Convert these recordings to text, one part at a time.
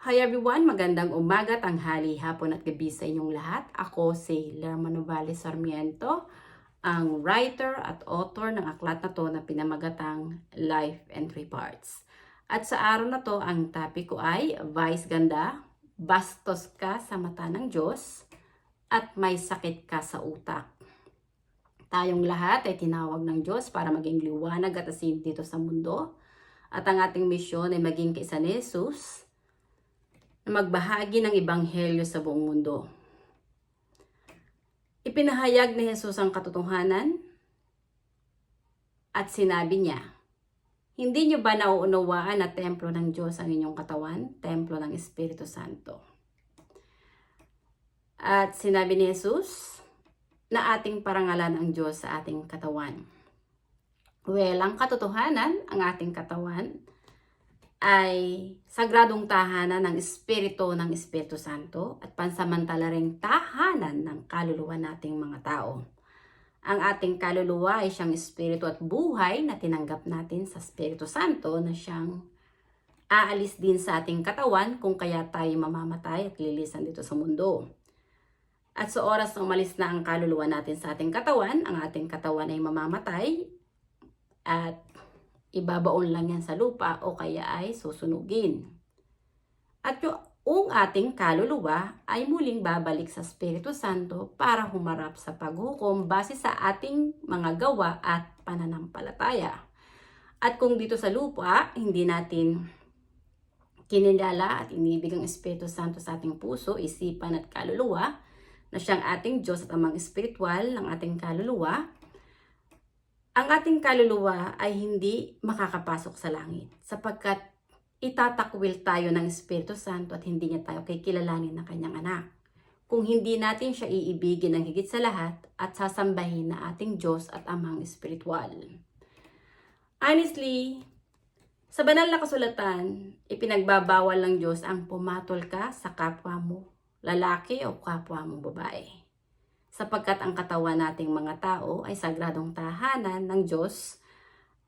Hi everyone, magandang umaga, tanghali, hapon at gabi sa inyong lahat. Ako si Lerma Novales Sarmiento, ang writer at author ng aklat na to na pinamagatang Life and Three Parts. At sa araw na to, ang topic ko ay Vice Ganda, Bastos ka sa mata ng Diyos, at may sakit ka sa utak. Tayong lahat ay tinawag ng Diyos para maging liwanag at asin dito sa mundo. At ang ating misyon ay maging kaisa ni Jesus, na magbahagi ng ebanghelyo sa buong mundo. Ipinahayag ni Jesus ang katotohanan at sinabi niya, Hindi niyo ba nauunawaan na templo ng Diyos ang inyong katawan, templo ng Espiritu Santo? At sinabi ni Jesus na ating parangalan ang Diyos sa ating katawan. Well, ang katotohanan, ang ating katawan, ay sagradong tahanan ng Espiritu ng Espiritu Santo at pansamantala ring tahanan ng kaluluwa nating mga tao. Ang ating kaluluwa ay siyang espiritu at buhay na tinanggap natin sa Espiritu Santo na siyang aalis din sa ating katawan kung kaya tayo mamamatay at lilisan dito sa mundo. At sa oras na umalis na ang kaluluwa natin sa ating katawan, ang ating katawan ay mamamatay at ibabaon lang yan sa lupa o kaya ay susunugin. At yung ating kaluluwa ay muling babalik sa Espiritu Santo para humarap sa paghukom base sa ating mga gawa at pananampalataya. At kung dito sa lupa, hindi natin kinilala at inibig ang Espiritu Santo sa ating puso, isipan at kaluluwa, na siyang ating Diyos at amang espiritual ng ating kaluluwa, ang ating kaluluwa ay hindi makakapasok sa langit sapagkat itatakwil tayo ng Espiritu Santo at hindi niya tayo kikilalanin ng kanyang anak. Kung hindi natin siya iibigin ng higit sa lahat at sasambahin na ating Diyos at amang espiritual. Honestly, sa banal na kasulatan, ipinagbabawal ng Diyos ang pumatol ka sa kapwa mo, lalaki o kapwa mo babae sapagkat ang katawan nating mga tao ay sagradong tahanan ng Diyos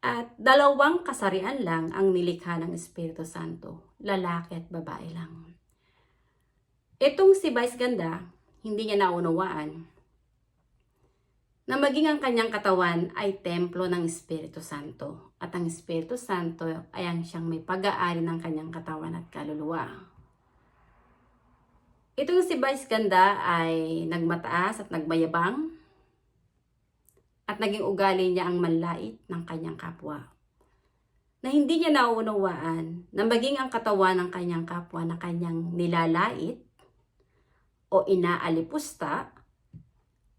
at dalawang kasarian lang ang nilikha ng Espiritu Santo, lalaki at babae lang. Itong si Vice Ganda, hindi niya naunawaan na maging ang kanyang katawan ay templo ng Espiritu Santo at ang Espiritu Santo ay ang siyang may pag-aari ng kanyang katawan at kaluluwa. Itong si Vice Ganda ay nagmataas at nagmayabang at naging ugali niya ang manlait ng kanyang kapwa. Na hindi niya nauunawaan na maging ang katawan ng kanyang kapwa na kanyang nilalait o inaalipusta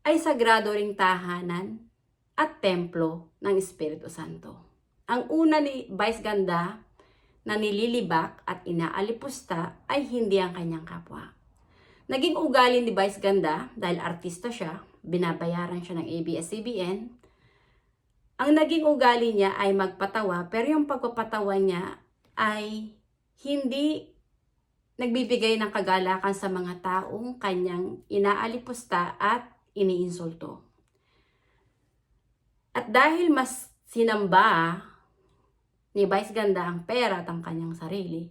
ay sagrado ring tahanan at templo ng Espiritu Santo. Ang una ni Vice Ganda na nililibak at inaalipusta ay hindi ang kanyang kapwa Naging ugali ni Vice Ganda dahil artista siya, binabayaran siya ng ABS-CBN. Ang naging ugali niya ay magpatawa pero yung pagpapatawa niya ay hindi nagbibigay ng kagalakan sa mga taong kanyang inaalipusta at iniinsulto. At dahil mas sinamba ni Vice Ganda ang pera at ang kanyang sarili,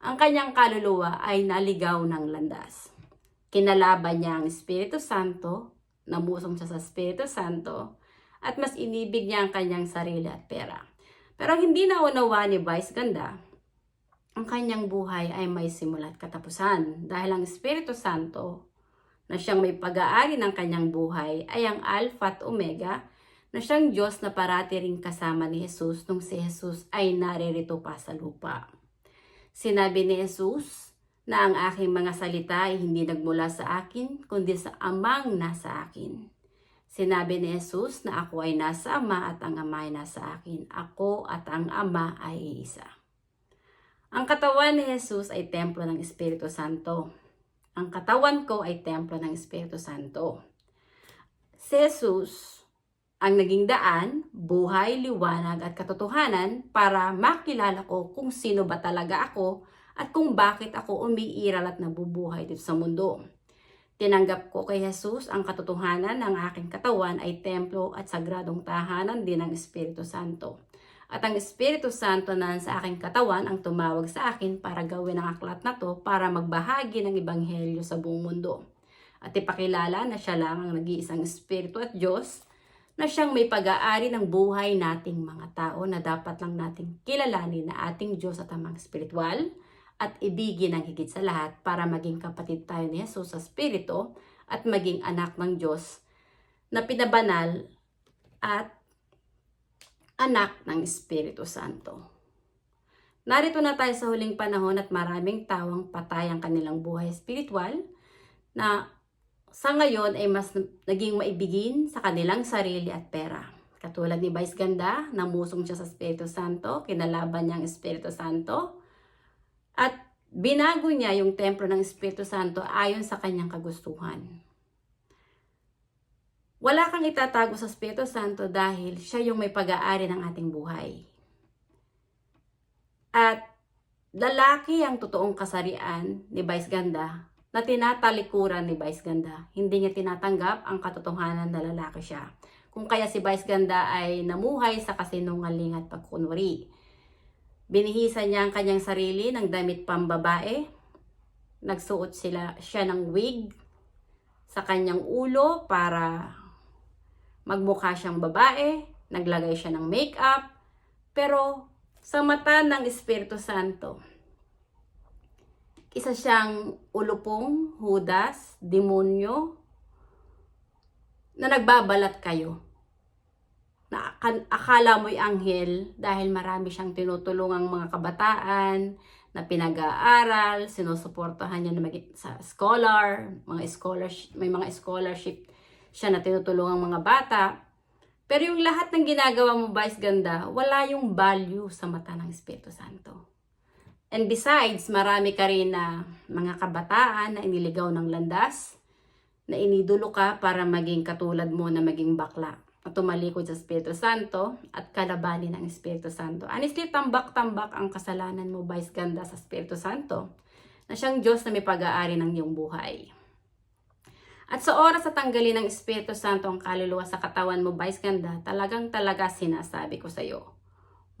ang kanyang kaluluwa ay naligaw ng landas kinalaban niya ang Espiritu Santo, nabusong siya sa Espiritu Santo, at mas inibig niya ang kanyang sarili at pera. Pero hindi naunawa ni Vice Ganda, ang kanyang buhay ay may simula at katapusan dahil ang Espiritu Santo na siyang may pag-aari ng kanyang buhay ay ang Alpha at Omega na siyang Diyos na parati ring kasama ni Jesus nung si Jesus ay naririto pa sa lupa. Sinabi ni Jesus, na ang aking mga salita ay hindi nagmula sa akin, kundi sa amang nasa akin. Sinabi ni Jesus na ako ay nasa Ama at ang Ama ay nasa akin. Ako at ang Ama ay isa. Ang katawan ni Jesus ay templo ng Espiritu Santo. Ang katawan ko ay templo ng Espiritu Santo. Si Jesus ang naging daan, buhay, liwanag at katotohanan para makilala ko kung sino ba talaga ako at kung bakit ako umiiral at nabubuhay dito sa mundo. Tinanggap ko kay Jesus ang katotohanan ng aking katawan ay templo at sagradong tahanan din ng Espiritu Santo. At ang Espiritu Santo na sa aking katawan ang tumawag sa akin para gawin ang aklat na to para magbahagi ng Ebanghelyo sa buong mundo. At ipakilala na siya lang ang nag-iisang Espiritu at Diyos na siyang may pag-aari ng buhay nating mga tao na dapat lang nating kilalanin na ating Diyos at amang spiritual at ibigin ang higit sa lahat para maging kapatid tayo ni Jesus sa Espiritu at maging anak ng Diyos na pinabanal at anak ng Espiritu Santo. Narito na tayo sa huling panahon at maraming tawang patay ang kanilang buhay espiritual na sa ngayon ay mas naging maibigin sa kanilang sarili at pera. Katulad ni Vice Ganda, namusong siya sa Espiritu Santo, kinalaban niya ang Espiritu Santo, at binago niya yung templo ng Espiritu Santo ayon sa kanyang kagustuhan. Wala kang itatago sa Espiritu Santo dahil siya yung may pag-aari ng ating buhay. At lalaki ang totoong kasarian ni Vice Ganda na tinatalikuran ni Vice Ganda. Hindi niya tinatanggap ang katotohanan na lalaki siya. Kung kaya si Vice Ganda ay namuhay sa kasinungaling at pagkunwari. Binihisan niya ang kanyang sarili ng damit pambabae. Nagsuot sila siya ng wig sa kanyang ulo para magmukha siyang babae, naglagay siya ng makeup, pero sa mata ng Espiritu Santo, isa siyang ulupong, hudas, demonyo, na nagbabalat kayo. Na ak- akala mo'y anghel dahil marami siyang tinutulungang mga kabataan na pinag-aaral, sinusuportahan niya na maging sa scholar, mga scholarship, may mga scholarship siya na tinutulungang mga bata. Pero yung lahat ng ginagawa mo, Vice Ganda, wala yung value sa mata ng Espiritu Santo. And besides, marami ka rin na mga kabataan na iniligaw ng landas, na inidulo ka para maging katulad mo na maging bakla tumalikod sa Espiritu Santo at kalabanin ang Espiritu Santo. Honestly, tambak-tambak ang kasalanan mo, Vice Ganda, sa Espiritu Santo na siyang Diyos na may pag-aari ng iyong buhay. At sa oras sa tanggalin ng Espiritu Santo ang kaluluwa sa katawan mo, Vice Ganda, talagang talaga sinasabi ko sa iyo.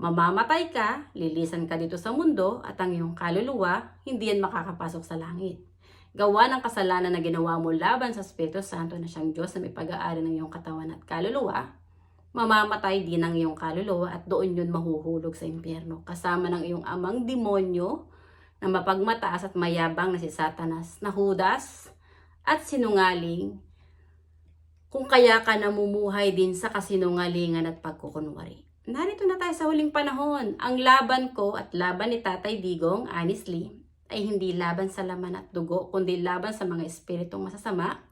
Mamamatay ka, lilisan ka dito sa mundo, at ang iyong kaluluwa, hindi yan makakapasok sa langit. Gawa ng kasalanan na ginawa mo laban sa Espiritu Santo na siyang Diyos na may pag-aari ng iyong katawan at kaluluwa, mamamatay din ang iyong kaluluwa at doon yun mahuhulog sa impyerno kasama ng iyong amang demonyo na mapagmataas at mayabang na si Satanas na hudas at sinungaling kung kaya ka namumuhay din sa kasinungalingan at pagkukunwari. Narito na tayo sa huling panahon. Ang laban ko at laban ni Tatay Digong, honestly, ay hindi laban sa laman at dugo, kundi laban sa mga espiritong masasama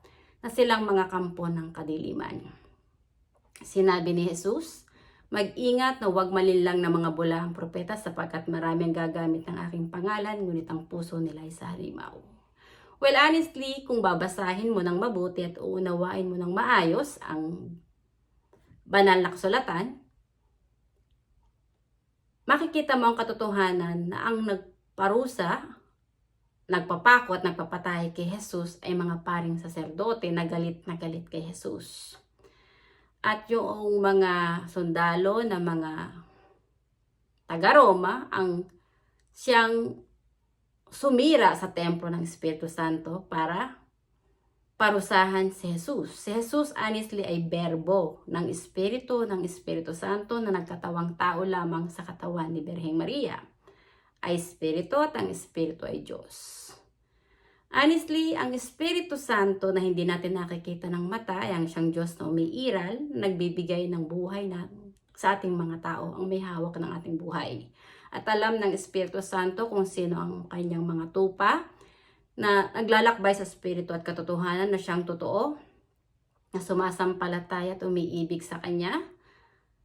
na silang mga kampo ng kadiliman. Sinabi ni Jesus, Mag-ingat na huwag malinlang ng mga bulahang propeta sapagkat marami ang gagamit ng aking pangalan, ngunit ang puso nila ay sa halimaw. Well, honestly, kung babasahin mo ng mabuti at uunawain mo ng maayos ang banal na kasulatan, makikita mo ang katotohanan na ang nagparusa, nagpapako at nagpapatay kay Jesus ay mga paring saserdote na galit na galit kay Jesus. At yung mga sundalo na mga taga-Roma ang siyang sumira sa templo ng Espiritu Santo para parusahan si Jesus. Si Jesus honestly ay berbo ng Espiritu ng Espiritu Santo na nagkatawang tao lamang sa katawan ni Birheng Maria. Ay Espiritu at ang Espiritu ay Diyos. Honestly, ang Espiritu Santo na hindi natin nakikita ng mata ay ang siyang Diyos na umiiral, nagbibigay ng buhay na sa ating mga tao, ang may hawak ng ating buhay. At alam ng Espiritu Santo kung sino ang kanyang mga tupa, na naglalakbay sa Espiritu at katotohanan na siyang totoo, na sumasampalataya at umiibig sa Kanya,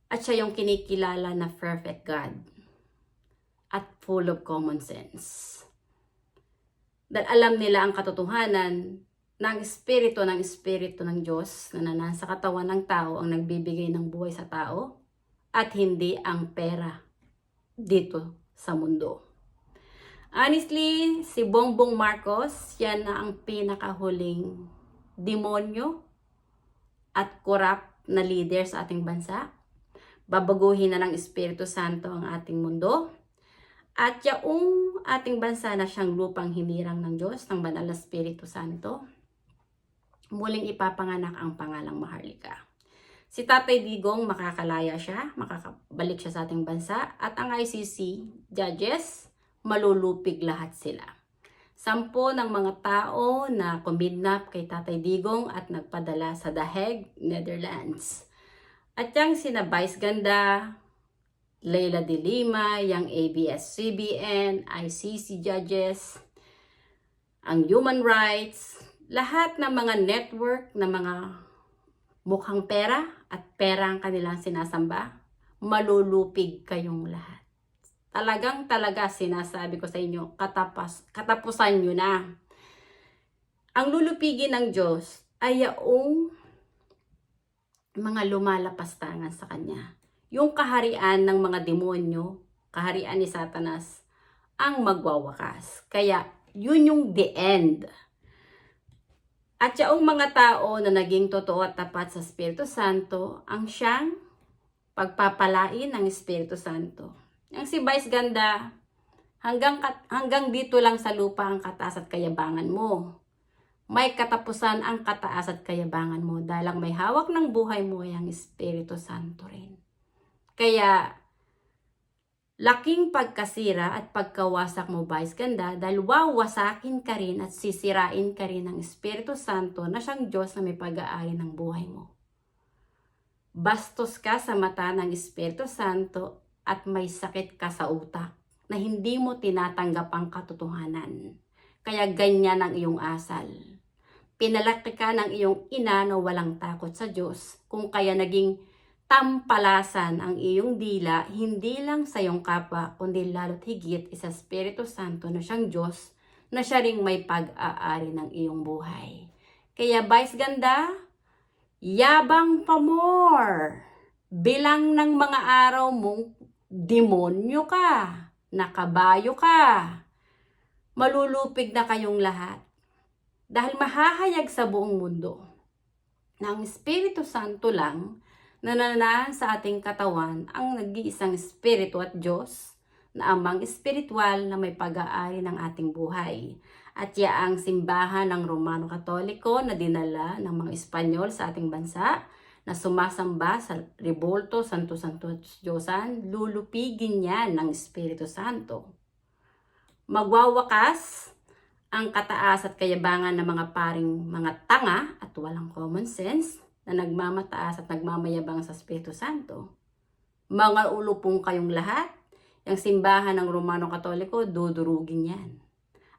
at siya yung kinikilala na perfect God at full of common sense. Dahil alam nila ang katotohanan ng Espiritu ng Espiritu ng Diyos na nasa katawan ng tao ang nagbibigay ng buhay sa tao at hindi ang pera dito sa mundo. Honestly, si Bongbong Marcos, yan na ang pinakahuling demonyo at korap na leader sa ating bansa. Babaguhin na ng Espiritu Santo ang ating mundo. At yaong ating bansa na siyang lupang hinirang ng Diyos, ng Banal na Espiritu Santo, muling ipapanganak ang pangalang Maharlika. Si Tatay Digong makakalaya siya, makakabalik siya sa ating bansa, at ang ICC judges, malulupig lahat sila. Sampo ng mga tao na kumidnap kay Tatay Digong at nagpadala sa The Hague, Netherlands. At yung sina Vice Ganda, Leila de Lima, yung ABS-CBN, ICC judges, ang human rights, lahat ng mga network na mga mukhang pera at pera ang kanilang sinasamba, malulupig kayong lahat. Talagang talaga sinasabi ko sa inyo, katapas, katapusan nyo na. Ang lulupigin ng Diyos ay yaong mga lumalapastangan sa Kanya. Yung kaharian ng mga demonyo, kaharian ni Satanas, ang magwawakas. Kaya, yun yung the end. At yung mga tao na naging totoo at tapat sa Espiritu Santo, ang siyang pagpapalain ng Espiritu Santo. Yung si Vice Ganda, hanggang, hanggang dito lang sa lupa ang kataas at kayabangan mo. May katapusan ang kataas at kayabangan mo dahil ang may hawak ng buhay mo ay ang Espiritu Santo rin. Kaya, laking pagkasira at pagkawasak mo, Vice Ganda, dahil wawasakin ka rin at sisirain ka rin ng Espiritu Santo na siyang Diyos na may pag-aari ng buhay mo. Bastos ka sa mata ng Espiritu Santo at may sakit ka sa utak na hindi mo tinatanggap ang katotohanan. Kaya ganyan ang iyong asal. Pinalaki ka ng iyong ina na walang takot sa Diyos, kung kaya naging tampalasan ang iyong dila, hindi lang sa iyong kapwa, kundi lalo't higit isa Espiritu Santo na siyang Diyos, na siya ring may pag-aari ng iyong buhay. Kaya Vice Ganda, yabang pa more. Bilang ng mga araw mong demonyo ka, nakabayo ka, malulupig na kayong lahat. Dahil mahahayag sa buong mundo na ang Espiritu Santo lang nananahan sa ating katawan ang nag-iisang Espiritu at Diyos na amang espiritual na may pag-aari ng ating buhay. At yaang simbahan ng Romano Katoliko na dinala ng mga Espanyol sa ating bansa na sumasamba sa Rebolto Santo Santo Diyosan, lulupigin yan ng Espiritu Santo. Magwawakas ang kataas at kayabangan ng mga paring mga tanga at walang common sense na nagmamataas at nagmamayabang sa Espiritu Santo. Mga ulupong kayong lahat, yung simbahan ng Romano Katoliko, dudurugin yan.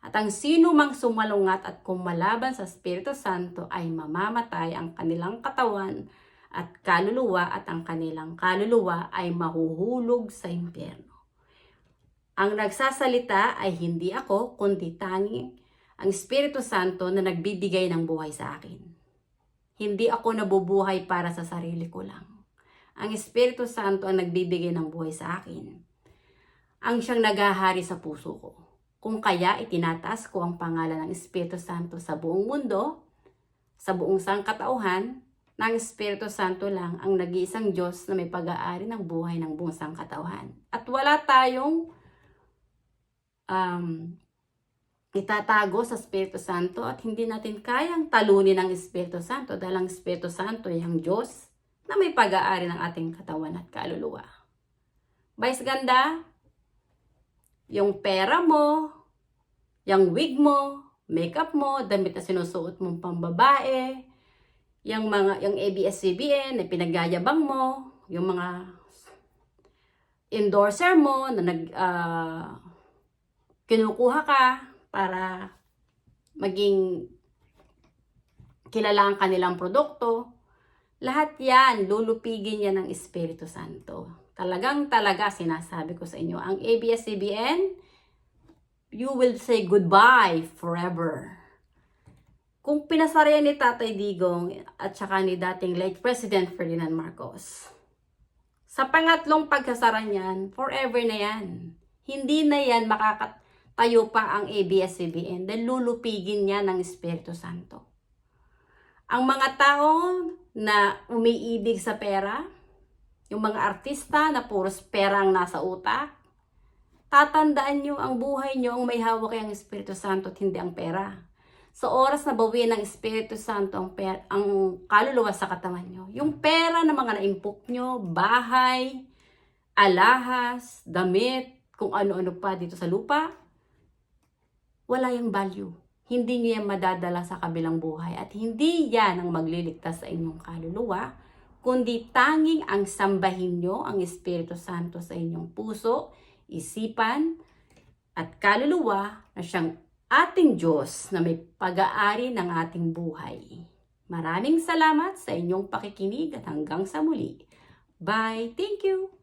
At ang sino mang sumalungat at kumalaban sa Espiritu Santo ay mamamatay ang kanilang katawan at kaluluwa at ang kanilang kaluluwa ay mahuhulog sa impyerno. Ang nagsasalita ay hindi ako, kundi tanging ang Espiritu Santo na nagbibigay ng buhay sa akin. Hindi ako nabubuhay para sa sarili ko lang. Ang Espiritu Santo ang nagbibigay ng buhay sa akin. Ang siyang nagahari sa puso ko. Kung kaya itinataas ko ang pangalan ng Espiritu Santo sa buong mundo, sa buong sangkatauhan, ng Espiritu Santo lang ang nag-iisang Diyos na may pag-aari ng buhay ng buong sangkatauhan. At wala tayong um, itatago sa Espiritu Santo at hindi natin kayang talunin ang Espiritu Santo dahil ang Espiritu Santo ay ang Diyos na may pag-aari ng ating katawan at kaluluwa. Vice ganda, yung pera mo, yung wig mo, makeup mo, damit na sinusuot mong pambabae, yung mga yung ABS-CBN na pinagyayabang mo, yung mga endorser mo na nag ah, kinukuha ka para maging kilala ang kanilang produkto. Lahat yan, lulupigin yan ng Espiritu Santo. Talagang talaga sinasabi ko sa inyo, ang ABS-CBN, you will say goodbye forever. Kung pinasaraya ni Tatay Digong at saka ni dating late President Ferdinand Marcos, sa pangatlong pagkasara niyan, forever na yan. Hindi na yan makakatayo pa ang ABS-CBN dahil lulupigin niya ng Espiritu Santo. Ang mga tao na umiibig sa pera, yung mga artista na puros perang nasa utak, tatandaan nyo ang buhay nyo ang may hawak ang Espiritu Santo at hindi ang pera. Sa oras na bawiin ng Espiritu Santo ang, per, ang kaluluwa sa katawan nyo, yung pera na mga naimpok nyo, bahay, alahas, damit, kung ano-ano pa dito sa lupa, wala yung value. Hindi niyo yan madadala sa kabilang buhay at hindi yan ang magliligtas sa inyong kaluluwa, kundi tanging ang sambahin nyo ang Espiritu Santo sa inyong puso, isipan, at kaluluwa na siyang ating Diyos na may pag-aari ng ating buhay. Maraming salamat sa inyong pakikinig at hanggang sa muli. Bye! Thank you!